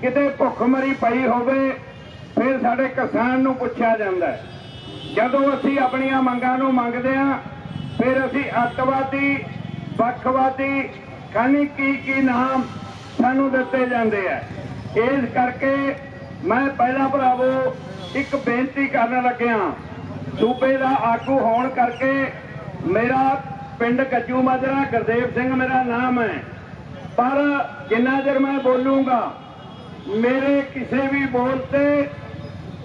ਕਿਤੇ ਭੁੱਖਮਰੀ ਪਈ ਹੋਵੇ, ਫਿਰ ਸਾਡੇ ਕਿਸਾਨ ਨੂੰ ਪੁੱਛਿਆ ਜਾਂਦਾ ਹੈ। ਜਦੋਂ ਅਸੀਂ ਆਪਣੀਆਂ ਮੰਗਾਂ ਨੂੰ ਮੰਗਦੇ ਹਾਂ, ਫਿਰ ਅਸੀਂ ਅੱਤਵਾਦੀ ਵੱਖਵਾਦੀ ਖਾਨੀ ਕੀ ਕੀ ਨਾਮ ਸਾਨੂੰ ਦਿੱਤੇ ਜਾਂਦੇ ਆ। ਇਸ ਕਰਕੇ ਮੈਂ ਪਹਿਲਾਂ ਭਰਾਵੋ ਇੱਕ ਬੇਨਤੀ ਕਰਨ ਲੱਗਿਆ, ਸੂਬੇ ਦਾ ਆਗੂ ਹੋਣ ਕਰਕੇ ਮੇਰਾ ਪਿੰਡ ਗੱਜੂ ਮਾਜਰਾ ਗੁਰਦੇਵ ਸਿੰਘ ਮੇਰਾ ਨਾਮ ਹੈ। ਪਰ ਜਿੰਨਾ ਚਿਰ ਮੈਂ ਬੋਲੂੰਗਾ ਮੇਰੇ ਕਿਸੇ ਵੀ ਬੋਲ ਤੇ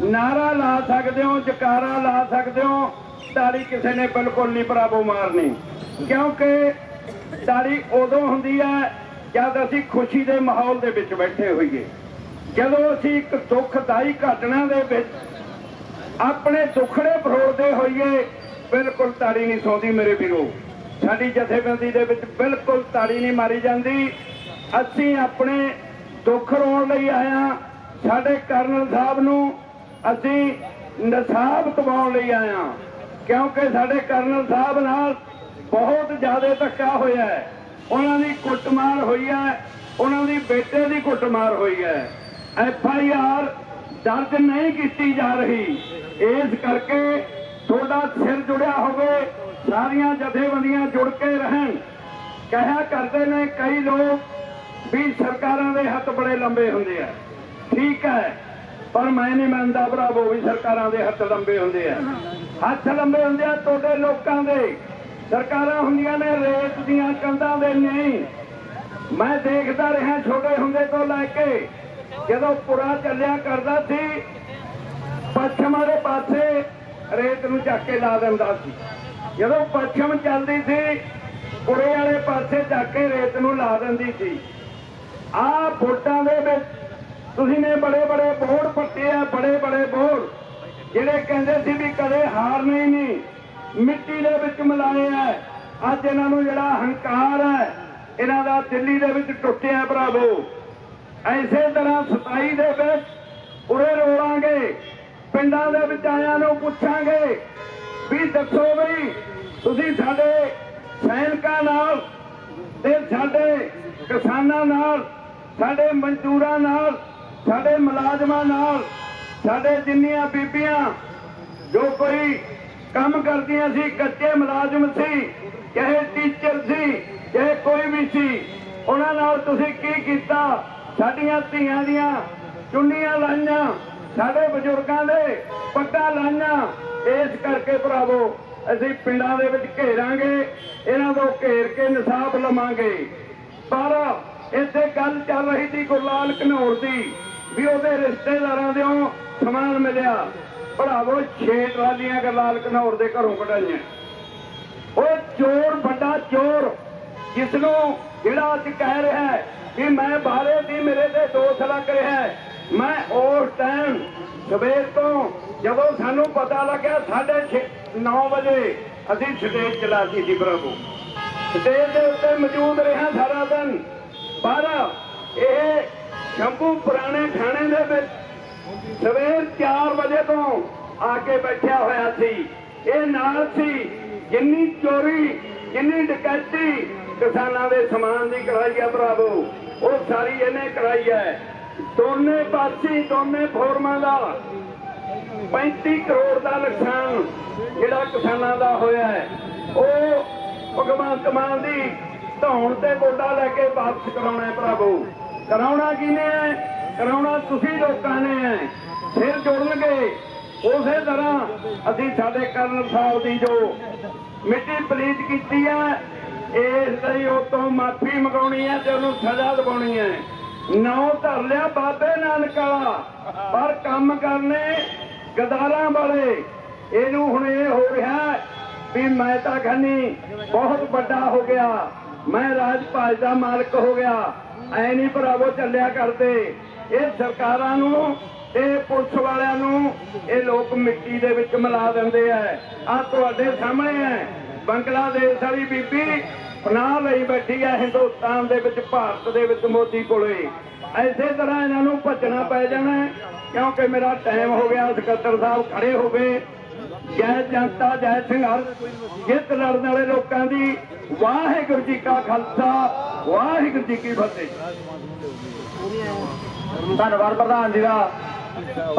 ਨਾਰਾ ਲਾ ਸਕਦੇ ਹੋ, ਜਕਾਰਾ ਲਾ ਸਕਦੇ ਹੋ, ਤਾੜੀ ਕਿਸੇ ਨੇ ਬਿਲਕੁਲ ਨਹੀਂ ਭਰਾਵੋ ਮਾਰਨੀ। ਕਿਉਂਕਿ ਤਾੜੀ ਉਦੋਂ ਹੁੰਦੀ ਹੈ ਜਦ ਅਸੀਂ ਖੁਸ਼ੀ ਦੇ ਮਾਹੌਲ ਦੇ ਵਿੱਚ ਬੈਠੇ ਹੋਈਏ। ਜਦੋਂ ਅਸੀਂ ਇੱਕ ਦੁੱਖਦਾਈ ਘਟਨਾ ਦੇ ਵਿੱਚ ਆਪਣੇ ਦੁੱਖੜੇ ਫਰੋੜਦੇ ਹੋਈਏ, ਬਿਲਕੁਲ ਤਾੜੀ ਨਹੀਂ ਸੌਂਦੀ ਮੇਰੇ ਵੀਰੋ। ਸਾਡੀ ਜਥੇਬੰਦੀ ਦੇ ਵਿੱਚ ਬਿਲਕੁਲ ਤਾੜੀ ਨਹੀਂ ਮਾਰੀ ਜਾਂਦੀ। ਅਸੀਂ ਆਪਣੇ ਦੁੱਖ ਰੋਣ ਲਈ ਆਇਆ ਸਾਡੇ ਕਰਨਲ ਸਾਹਿਬ ਨੂੰ ਅਸੀਂ ਨਸਾਬ ਕਮਾਉਣ ਲਈ ਆਇਆ ਕਿਉਂਕਿ ਸਾਡੇ ਕਰਨਲ ਸਾਹਿਬ ਨਾਲ ਬਹੁਤ ਜ਼ਿਆਦਾ ਧੱਕਾ ਹੋਇਆ ਹੈ। ਉਹਨਾਂ ਦੀ ਕੁੱਟਮਾਰ ਹੋਈ ਹੈ। ਉਹਨਾਂ ਦੀ ਬੇਟੇ ਦੀ ਕੁੱਟਮਾਰ ਹੋਈ ਹੈ। ਐਫ ਆਈ ਆਰ ਦਰਜ ਨਹੀਂ ਕੀਤੀ ਜਾ ਰਹੀ। ਇਸ ਕਰਕੇ ਤੁਹਾਡਾ ਸਿਰ ਜੁੜਿਆ ਹੋਵੇ, ਸਾਰੀਆਂ ਜਥੇਬੰਦੀਆਂ ਜੁੜ ਕੇ ਰਹਿਣ। ਕਹਿਆ ਕਰਦੇ ਨੇ ਕਈ ਲੋਕ ਵੀ ਸਰਕਾਰਾਂ ਦੇ ਹੱਥ ਬੜੇ ਲੰਬੇ ਹੁੰਦੇ ਆ। ਠੀਕ ਹੈ, ਪਰ ਮੈਂ ਨਹੀਂ ਮੰਨਦਾ ਭਰਾਵੋ ਵੀ ਸਰਕਾਰਾਂ ਦੇ ਹੱਥ ਲੰਬੇ ਹੁੰਦੇ ਆ। ਹੱਥ ਲੰਬੇ ਹੁੰਦੇ ਆ ਤੁਹਾਡੇ ਲੋਕਾਂ ਦੇ। ਸਰਕਾਰਾਂ ਹੁੰਦੀਆਂ ਨੇ, ਰੇਤ ਦੀਆਂ ਕੰਧਾਂ ਦੇ ਨਹੀਂ। ਮੈਂ ਦੇਖਦਾ ਰਿਹਾ ਛੋਟੇ ਹੁੰਦੇ ਤੋਂ ਲੈ ਕੇ, ਜਦੋਂ ਪੁਰਾ ਚੱਲਿਆ ਕਰਦਾ ਸੀ, ਪੱਛਮ ਵਾਲੇ ਪਾਸੇ ਰੇਤ ਨੂੰ ਚੱਕ ਕੇ ਲਾ ਦਿੰਦਾ ਸੀ। ਜਦੋਂ ਪੱਛਮ ਚੱਲਦੀ ਸੀ, ਪੁਰੇ ਵਾਲੇ ਪਾਸੇ ਚੱਕ ਕੇ ਰੇਤ ਨੂੰ ਲਾ ਦਿੰਦੀ ਸੀ। ਆਹ ਵੋਟਾਂ ਦੇ ਵਿੱਚ ਤੁਸੀਂ ਨੇ ਬੜੇ ਬੜੇ ਬੋਰਡ ਪੱਟੇ ਆ, ਬੜੇ ਬੜੇ ਬੋਰਡ, ਜਿਹੜੇ ਕਹਿੰਦੇ ਸੀ ਵੀ ਕਦੇ ਹਾਰ ਨਹੀਂ ਨਹੀਂ। ਮਿੱਟੀ ਦੇ ਵਿੱਚ ਮਿਲਾਏ ਆ। ਅੱਜ ਇਹਨਾਂ ਨੂੰ ਜਿਹੜਾ ਹੰਕਾਰ ਹੈ ਇਹਨਾਂ ਦਾ ਦਿੱਲੀ ਦੇ ਵਿੱਚ ਟੁੱਟਿਆ ਭਰਾਵੋ। ਐਸੇ ਤਰ੍ਹਾਂ 27 ਦੇ ਵਿੱਚ ਉਰੇ ਰੋੜਾਂਗੇ ਪਿੰਡਾਂ ਦੇ ਵਿੱਚ ਆਇਆਂ ਨੂੰ ਪੁੱਛਾਂਗੇ ਵੀ ਦੱਸੋ ਵੀ ਤੁਸੀਂ ਸਾਡੇ ਸੈਨਿਕਾਂ ਨਾਲ ਤੇ ਸਾਡੇ ਕਿਸਾਨਾਂ ਨਾਲ ਸਾਡੇ ਮਜ਼ਦੂਰਾਂ ਨਾਲ, ਸਾਡੇ ਮੁਲਾਜ਼ਮਾਂ ਨਾਲ, ਸਾਡੇ ਜਿੰਨੀਆਂ ਬੀਬੀਆਂ ਜੋ ਕੋਈ ਕੰਮ ਕਰਦੀਆਂ ਸੀ, ਕੱਚੇ ਮੁਲਾਜ਼ਮ ਸੀ, ਚਾਹੇ ਟੀਚਰ ਸੀ, ਚਾਹੇ ਕੋਈ ਵੀ ਸੀ, ਉਹਨਾਂ ਨਾਲ ਤੁਸੀਂ ਕੀ ਕੀਤਾ? ਸਾਡੀਆਂ ਧੀਆਂ ਦੀਆਂ ਚੁੰਨੀਆਂ ਲਾਈਆਂ, ਸਾਡੇ ਬਜ਼ੁਰਗਾਂ ਦੇ ਪੱਗਾਂ ਲਾਈਆਂ। ਇਸ ਕਰਕੇ ਭਰਾਵੋ, ਅਸੀਂ ਪਿੰਡਾਂ ਦੇ ਵਿੱਚ ਘੇਰਾਂਗੇ, ਇਹਨਾਂ ਤੋਂ ਘੇਰ ਕੇ ਇਨਸਾਫ ਲਵਾਂਗੇ। ਪਰ ਇੱਥੇ ਗੱਲ ਚੱਲ ਰਹੀ ਸੀ ਗੁਰਲਾਲ ਘਨੌਰ ਦੀ, ਵੀ ਉਹਦੇ ਰਿਸ਼ਤੇਦਾਰਾਂ ਦੇ ਸਮਾਨ ਮਿਲਿਆ। ਭਰਾਵੋ, ਛੇ ਟਰਾਲੀਆਂ ਗੁਰਲਾਲ ਘਨੌਰ ਦੇ ਘਰੋਂ ਕਢਾਈਆਂ। ਉਹ ਚੋਰ ਵੱਡਾ ਚੋਰ ਜਿਸ ਨੂੰ ਜਿਹੜਾ ਅੱਜ ਕਹਿ ਰਿਹਾ ਹੈ ਕਿ ਮੈਂ ਬਾਹਰੇ ਦੀ ਮੇਰੇ ਤੇ ਦੋਸ਼ ਲੱਗ ਰਿਹਾ ਹੈ। ਮੈਂ ਉਸ ਟਾਈਮ ਸਵੇਰ ਤੋਂ ਜਦੋਂ ਸਾਨੂੰ ਪਤਾ ਲੱਗਿਆ 9:30 ਵਜੇ ਅਸੀਂ ਸਟੇਜ ਚਲਾਤੀ ਸੀ ਪ੍ਰਭੂ ਸਟੇਜ ਦੇ ਉੱਤੇ ਮੌਜੂਦ ਰਿਹਾ ਸਾਰਾ ਦਿਨ। ਪਰ ਇਹ ਸ਼ੰਭੂ ਪੁਰਾਣੇ ਥਾਣੇ ਦੇ ਵਿੱਚ ਸਵੇਰ 4 ਵਜੇ ਤੋਂ ਆ ਕੇ ਬੈਠਿਆ ਹੋਇਆ ਸੀ। ਇਹ ਨਾਲ ਸੀ ਜਿੰਨੀ ਚੋਰੀ, ਜਿੰਨੀ ਡਕੈਤੀ ਕਿਸਾਨਾਂ ਦੇ ਸਮਾਨ ਦੀ ਕਰਾਈ ਹੈ ਭਰਾਵੋ, ਉਹ ਸਾਰੀ ਇਹਨੇ ਕਰਾਈ ਹੈ। ਦੋਨੇ ਪਾਸੇ, ਦੋਨੇ ਫੋਰਮਾਂ ਦਾ 35 ਕਰੋੜ ਦਾ ਨੁਕਸਾਨ ਜਿਹੜਾ ਕਿਸਾਨਾਂ ਦਾ ਹੋਇਆ ਹੈ। ਉਹ ਭਗਵੰਤ ਮਾਨ ਦੀ ਧੌਣ ਤੇ ਗੋਡਾ ਲੈ ਕੇ ਵਾਪਸ ਕਰਾਉਣਾ ਹੈ ਭਰਾਵੋ ਕਰਾਉਣਾ ਕਿਨੇ ਹੈ? ਕਰਾਉਣਾ ਤੁਸੀਂ ਲੋਕਾਂ ਨੇ ਹੈ। ਸਿਰ ਜੋੜਨਗੇ। ਉਸੇ ਤਰ੍ਹਾਂ ਅਸੀਂ ਸਾਡੇ ਕਰਨਲ ਸਾਹਿਬ ਦੀ ਜੋ ਮਿੱਟੀ ਪਲੀਤ ਕੀਤੀ ਹੈ, ਇਸ ਲਈ ਉਹ ਤੋਂ ਮਾਫੀ ਮੰਗਾਉਣੀ ਹੈ ਤੇ ਉਹਨੂੰ ਸਜ਼ਾ ਦਿਵਾਉਣੀ ਹੈ। ਨੌ ਧਰ ਲਿਆ ਬਾਬੇ ਨਾਨਕ ਵਾਲਾ। ਪਰ ਕੰਮ ਕਰਨੇ ਗਦਾਰਾਂ ਵਾਲੇ। ਇਹਨੂੰ ਹੁਣ ਇਹ ਹੋ ਰਿਹਾ ਵੀ ਮੈਂ ਤਾਂ ਖੰਨੀ ਬਹੁਤ ਵੱਡਾ ਹੋ ਗਿਆ। ਮੈਂ ਰਾਜ ਭਾਜ ਦਾ ਮਾਲਕ ਹੋ ਗਿਆ। ਐ ਨਹੀਂ ਭਰਾਵੋ ਚੱਲਿਆ ਕਰਦੇ। ਇਹ ਸਰਕਾਰਾਂ ਨੂੰ, ਇਹ ਪੁਲਿਸ ਵਾਲਿਆਂ ਨੂੰ, ਇਹ ਲੋਕ ਮਿੱਟੀ ਦੇ ਵਿੱਚ ਮਿਲਾ ਦਿੰਦੇ ਆ ਆ ਤੁਹਾਡੇ ਸਾਹਮਣੇ ਹੈ ਬੰਗਲਾਦੇਸ਼ ਵਾਲੀ ਬੀਬੀ ਪਨਾਹ ਲਈ ਬੈਠੀ ਹੈ ਹਿੰਦੁਸਤਾਨ ਦੇ ਵਿੱਚ, ਭਾਰਤ ਦੇ ਵਿੱਚ ਮੋਦੀ ਕੋਲੇ। ਐਸੇ ਤਰ੍ਹਾਂ ਇਹਨਾਂ ਨੂੰ ਭੱਜਣਾ ਪੈ ਜਾਣਾ ਕਿਉਂਕਿ ਮੇਰਾ ਟਾਈਮ ਹੋ ਗਿਆ, ਸਕੱਤਰ ਸਾਹਿਬ ਖੜੇ ਹੋ ਗਏ। ਜੈ ਜਨਤਾ, ਜੈ ਸੰਘਰਸ਼। ਜਿੱਤ ਲੜਨ ਵਾਲੇ ਲੋਕਾਂ ਦੀ ਵਾਹਿਗੁਰੂ ਜੀ ਕਾ ਖਾਲਸਾ ਵਾਹਿਗੁਰੂ ਜੀ ਕੀ ਫਤਿਹ। ਧੰਨਵਾਦ ਪ੍ਰਧਾਨ ਜੀ ਦਾ।